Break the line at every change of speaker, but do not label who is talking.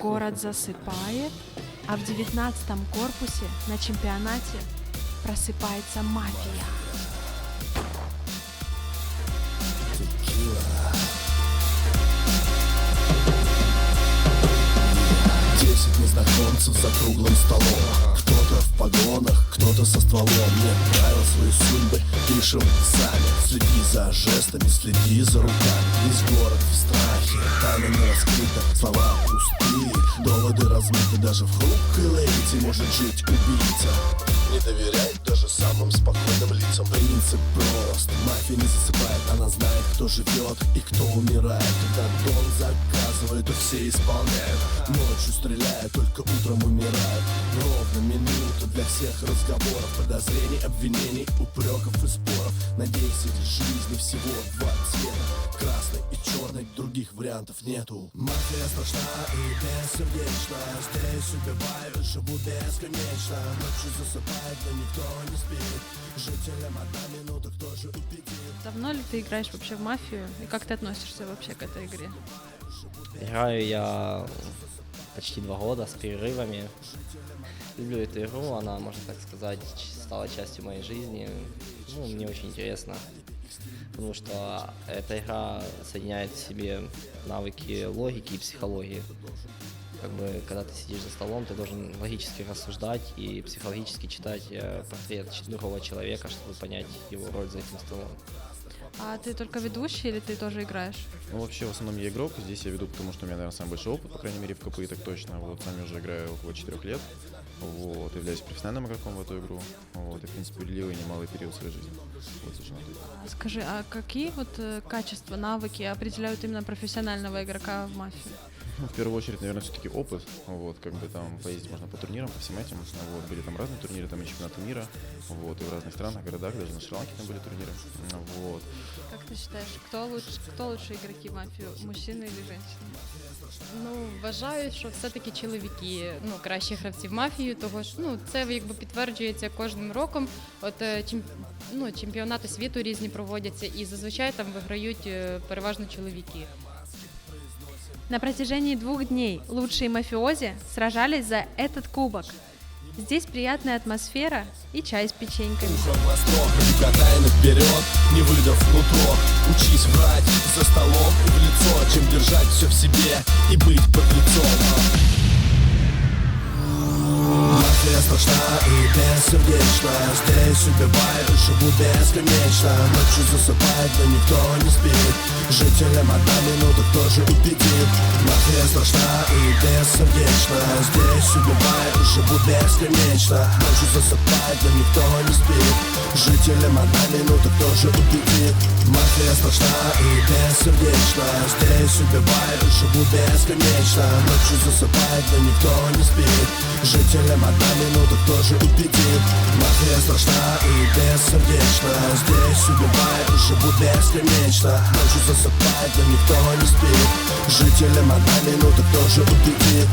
Город засыпает, а в девятнадцатом корпусе на чемпионате просыпается мафия.
Десять незнакомцев за круглым кто-то со стволом Нет правил свои судьбы, пишем сами. Следи за жестами, следи за руками. Весь город в страхе, тайна не раскрыта. Слова пустые, доводы размыты Даже в хрупкой лейте может жить убийца. Не доверяй даже самым спокойным лицам. Принцип прост, мафия не засыпает знает, кто живет и кто умирает. Когда Дон заказывает, то все исполняют. Ночью стреляют, только утром умирают. Ровно минута для всех разговоров Подозрений, обвинений, упреков и споров. Надеюсь, этой жизни всего два цвета. Красный черный, других вариантов нету Мафия страшна и бессердечна Здесь убивают, живут бесконечно Ночью засыпает, но никто не спит Жителям одна минута, кто же убедит
Давно ли ты играешь вообще в мафию? И как ты относишься вообще к этой игре?
Играю я почти два года с перерывами. Люблю эту игру, она, можно так сказать, стала частью моей жизни. Ну, мне очень интересно, потому что эта игра соединяет в себе навыки логики и психологии. Как бы, когда ты сидишь за столом, ты должен логически рассуждать и психологически читать э, портрет другого человека, чтобы понять его роль за этим столом.
А ты только ведущий или ты тоже играешь?
Ну, вообще, в основном я игрок. Здесь я веду, потому что у меня, наверное, самый большой опыт, по крайней мере, в КПИ так точно. Вот, сами уже играю около 4 лет. Вот, являюсь профессиональным игроком в эту игру. Вот, и, в принципе, уделил ей немалый период своей жизни. Вот, это.
А Скажи, а какие вот э, качества, навыки определяют именно профессионального игрока в мафию?
Ну, в первую очередь, наверное, все-таки опыт. Вот, как бы там поездить можно по турнирам, по всем этим. Вот, были там разные турниры, там и чемпионаты мира. Вот, и в разных странах, городах, даже на Шри-Ланке там были турниры. Вот.
Как ты считаешь, кто лучше, кто лучше игроки в мафию, мужчины или женщины?
Ну, вважаю, що все-таки чоловіки ну, кращі гравці в мафію, того ж ну, це якби підтверджується кожним роком. От е, чемп... ну, чемпіонати світу різні проводяться, і зазвичай там виграють е, переважно чоловіки.
На протяжении двух дней лучшие мафиози сражались за этот кубок. Здесь приятная атмосфера и чай с печеньками.
За столом в лицо Чем держать все в себе и быть под лицом бессердечна Здесь убивают, живут бесконечно. Ночью засыпает, но никто не спит. Жителям одна минута, кто же убедит? Мафия страшна и бессердечна. Здесь убивают, живут бесконечно. Ночью засыпает, но никто не спит. Жителям одна минута, кто же убедит? Мафия страшна и бессердечна. Здесь убивают, живут бесконечно. Ночью засыпает, но никто не спит. Жителям одна минута, кто же убедит Мафия страшна и бессердечна. Здесь убивают, живут бесконечно. Ночью засыпает, но никто не спит. Жителям одна минута, кто же убедит